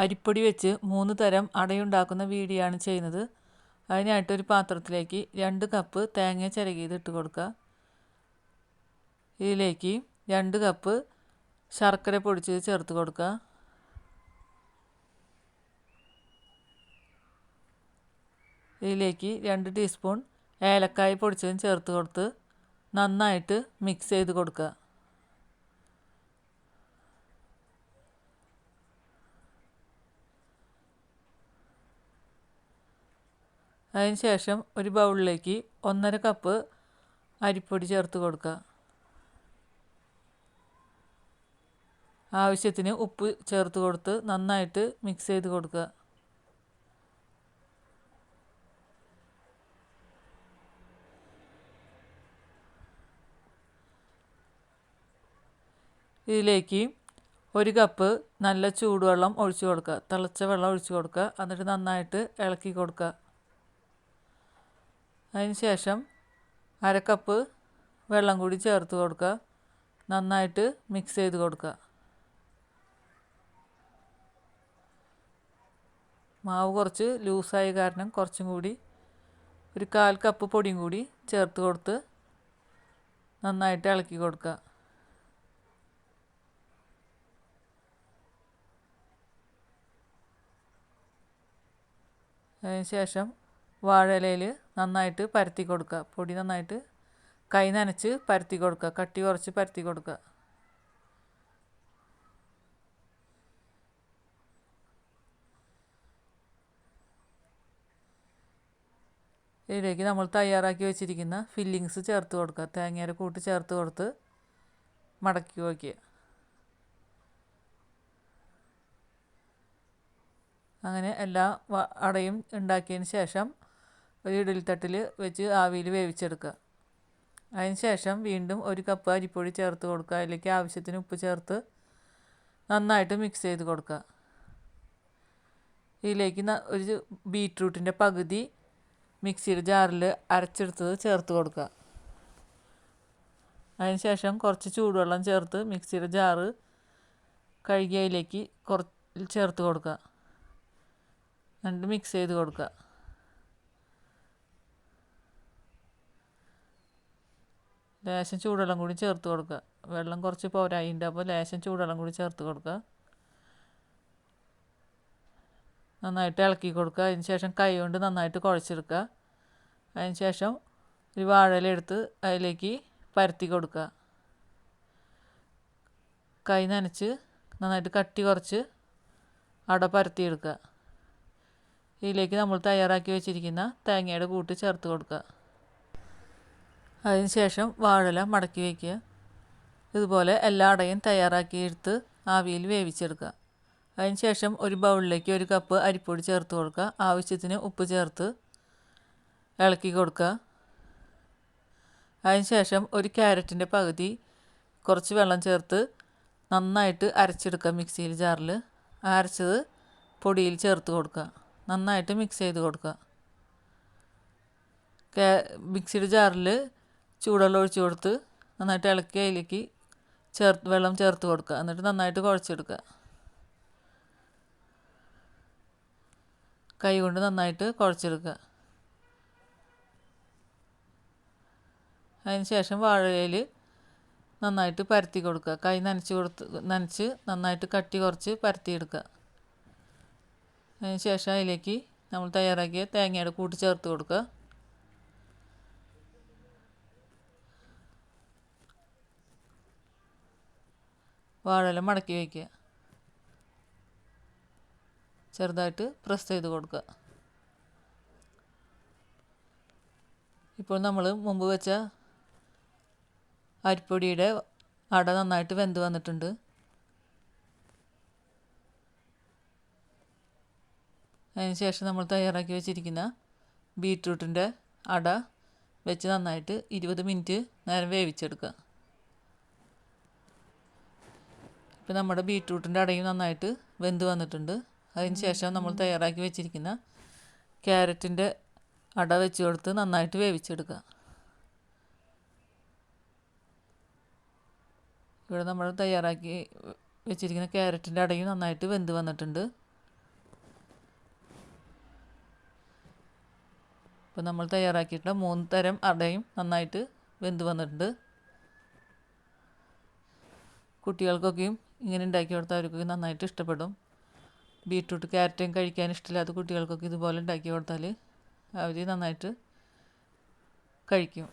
അരിപ്പൊടി വെച്ച് മൂന്ന് തരം അടയുണ്ടാക്കുന്ന ആണ് ചെയ്യുന്നത്. അതിനായിട്ട് ഒരു പാത്രത്തിലേക്ക് രണ്ട് കപ്പ് തേങ്ങ ചിരകിയത് ഇട്ട് കൊടുക്കുക. ഇതിലേക്ക് രണ്ട് കപ്പ് ശർക്കര പൊടിച്ചത് ചേർത്ത് കൊടുക്കുക. ഇതിലേക്ക് രണ്ട് ടീസ്പൂൺ ഏലക്കായ പൊടിച്ചതും ചേർത്ത് കൊടുത്ത് നന്നായിട്ട് മിക്സ് ചെയ്ത് കൊടുക്കുക. അതിന് ശേഷം ഒരു ബൗളിലേക്ക് ഒന്നര കപ്പ് അരിപ്പൊടി ചേർത്ത് കൊടുക്കുക. ആവശ്യത്തിന് ഉപ്പ് ചേർത്ത് കൊടുത്ത് നന്നായിട്ട് മിക്സ് ചെയ്ത് കൊടുക്കുക. ഇതിലേക്ക് ഒരു കപ്പ് നല്ല ചൂടുവെള്ളം ഒഴിച്ചു കൊടുക്കുക. തിളച്ച വെള്ളം ഒഴിച്ചു കൊടുക്കുക. എന്നിട്ട് നന്നായിട്ട് ഇളക്കി കൊടുക്കുക. അതിന് ശേഷം അര വെള്ളം കൂടി ചേർത്ത് കൊടുക്കുക. നന്നായിട്ട് മിക്സ് ചെയ്ത് കൊടുക്കുക. മാവ് കുറച്ച് ലൂസായ കാരണം കുറച്ചും കൂടി ഒരു കാൽ കപ്പ് പൊടിയും കൂടി ചേർത്ത് കൊടുത്ത് നന്നായിട്ട് ഇളക്കി കൊടുക്കുക. അതിന് ശേഷം വാഴയിലയിൽ നന്നായിട്ട് പരത്തി കൊടുക്കുക. പൊടി നന്നായിട്ട് കൈ നനച്ച് പരത്തി കൊടുക്കുക. കട്ടി കുറച്ച് പരത്തി കൊടുക്കുക. ഇതിലേക്ക് നമ്മൾ തയ്യാറാക്കി വെച്ചിരിക്കുന്ന ഫില്ലിങ്സ് ചേർത്ത് കൊടുക്കുക. തേങ്ങയുടെ കൂട്ട് ചേർത്ത് കൊടുത്ത് മടക്കി വയ്ക്കുക. അങ്ങനെ എല്ലാ അടയും ഉണ്ടാക്കിയതിന് ശേഷം ഒരു ഇഡലിത്തട്ടിൽ വെച്ച് ആവിയിൽ വേവിച്ചെടുക്കുക. അതിന് ശേഷം വീണ്ടും ഒരു കപ്പ് അരിപ്പൊടി ചേർത്ത് കൊടുക്കുക. അതിലേക്ക് ആവശ്യത്തിന് ഉപ്പ് ചേർത്ത് നന്നായിട്ട് മിക്സ് ചെയ്ത് കൊടുക്കുക. ഇതിലേക്ക് ഒരു ബീറ്റ്റൂട്ടിന്റെ പകുതി മിക്സിയുടെ ജാറിൽ അരച്ചെടുത്തത് ചേർത്ത് കൊടുക്കുക. അതിന് ശേഷം കുറച്ച് ചൂടുവെള്ളം ചേർത്ത് മിക്സിയുടെ ജാറ് കഴുകിയതിലേക്ക് കുറച്ച് ചേർത്ത് കൊടുക്കുക. എന്നിട്ട് മിക്സ് ചെയ്ത് കൊടുക്കുക. ലേശം ചൂടുവെള്ളം കൂടി ചേർത്ത് കൊടുക്കുക വെള്ളം കുറച്ച് പോരായിന്റെ അപ്പോൾ ലേശം ചൂടുവെള്ളം കൂടി ചേർത്ത് കൊടുക്കുക നന്നായിട്ട് ഇളക്കി കൊടുക്കുക അതിന് ശേഷം കൈ കൊണ്ട് നന്നായിട്ട് കുഴച്ചെടുക്കുക അതിന് ശേഷം ഒരു വാഴയിലെടുത്ത് അതിലേക്ക് പരത്തി കൊടുക്കുക കൈ നനച്ച് നന്നായിട്ട് കട്ടി കുറച്ച് അട പരത്തിയെടുക്കുക ഇതിലേക്ക് നമ്മൾ തയ്യാറാക്കി വെച്ചിരിക്കുന്ന തേങ്ങയുടെ കൂട്ട് ചേർത്ത് കൊടുക്കുക അതിന് ശേഷം വാഴല മടക്കി വയ്ക്കുക. ഇതുപോലെ എല്ലാടയും തയ്യാറാക്കി എടുത്ത് ആവിയിൽ വേവിച്ചെടുക്കുക. അതിന് ശേഷം ഒരു ബൗളിലേക്ക് ഒരു കപ്പ് അരിപ്പൊടി ചേർത്ത് കൊടുക്കുക. ആവശ്യത്തിന് ഉപ്പ് ചേർത്ത് ഇളക്കി കൊടുക്കുക. അതിന് ശേഷം ഒരു ക്യാരറ്റിന്റെ പകുതി കുറച്ച് വെള്ളം ചേർത്ത് നന്നായിട്ട് അരച്ചെടുക്കുക മിക്സിയിൽ ജാറിൽ. അരച്ചത് പൊടിയിൽ ചേർത്ത് കൊടുക്കുക. നന്നായിട്ട് മിക്സ് ചെയ്ത് കൊടുക്കുക. മിക്സിയുടെ ജാറിൽ ചൂടുവെള്ളം ഒഴിച്ച് കൊടുത്ത് നന്നായിട്ട് ഇളക്കി അതിലേക്ക് ചേർത്ത് വെള്ളം ചേർത്ത് കൊടുക്കുക. എന്നിട്ട് നന്നായിട്ട് കുഴച്ചെടുക്കുക. കൈ കൊണ്ട് നന്നായിട്ട് കുഴച്ചെടുക്കുക. അതിന് ശേഷം വാഴയിൽ നന്നായിട്ട് പരത്തി കൊടുക്കുക. കൈ നനച്ച് കൊടുത്ത് നനച്ച് നന്നായിട്ട് കട്ടി കുറച്ച് പരത്തിയെടുക്കുക അതിന് ശേഷം അതിലേക്ക് നമ്മൾ തയ്യാറാക്കിയ തേങ്ങയുടെ കൂട്ട് ചേർത്ത് കൊടുക്കുക. വാഴയില മടക്കി വയ്ക്കുക. ചെറുതായിട്ട് പ്രസ് ചെയ്ത് കൊടുക്കുക. ഇപ്പോൾ നമ്മൾ മുമ്പ് വെച്ച അരിപ്പൊടിയുടെ അട നന്നായിട്ട് വെന്ത് വന്നിട്ടുണ്ട്. അതിന് ശേഷം നമ്മൾ തയ്യാറാക്കി വെച്ചിരിക്കുന്ന ബീട്രൂട്ടിന്റെ അട വെച്ച് നന്നായിട്ട് ഇരുപത് മിനിറ്റ് നേരം വേവിച്ചെടുക്കുക. ഇപ്പോൾ നമ്മുടെ ബീറ്റ്റൂട്ടിന്റെ അടയും നന്നായിട്ട് വെന്ത് വന്നിട്ടുണ്ട്. അതിന് ശേഷം നമ്മൾ തയ്യാറാക്കി വെച്ചിരിക്കുന്ന ക്യാരറ്റിന്റെ അട വെച്ച് കൊടുത്ത് നന്നായിട്ട് വേവിച്ചെടുക്കുക. ഇവിടെ നമ്മൾ തയ്യാറാക്കി വെച്ചിരിക്കുന്ന ക്യാരറ്റിന്റെ അടയും നന്നായിട്ട് വെന്ത് വന്നിട്ടുണ്ട്. ഇപ്പോൾ നമ്മൾ തയ്യാറാക്കിയിട്ടുള്ള മൂന്ന് തരം അടയും നന്നായിട്ട് വെന്ത് വന്നിട്ടുണ്ട്. കുട്ടികൾക്കൊക്കെയും ഇങ്ങനെ ഉണ്ടാക്കി കൊടുത്താൽ അവർക്കൊക്കെ നന്നായിട്ട് ഇഷ്ടപ്പെടും. ബീട്രൂട്ട് ക്യാരറ്റും കഴിക്കാൻ ഇഷ്ടമില്ലാത്ത കുട്ടികൾക്കൊക്കെ ഇതുപോലെ ഉണ്ടാക്കി കൊടുത്താൽ അവർ നന്നായിട്ട് കഴിക്കും.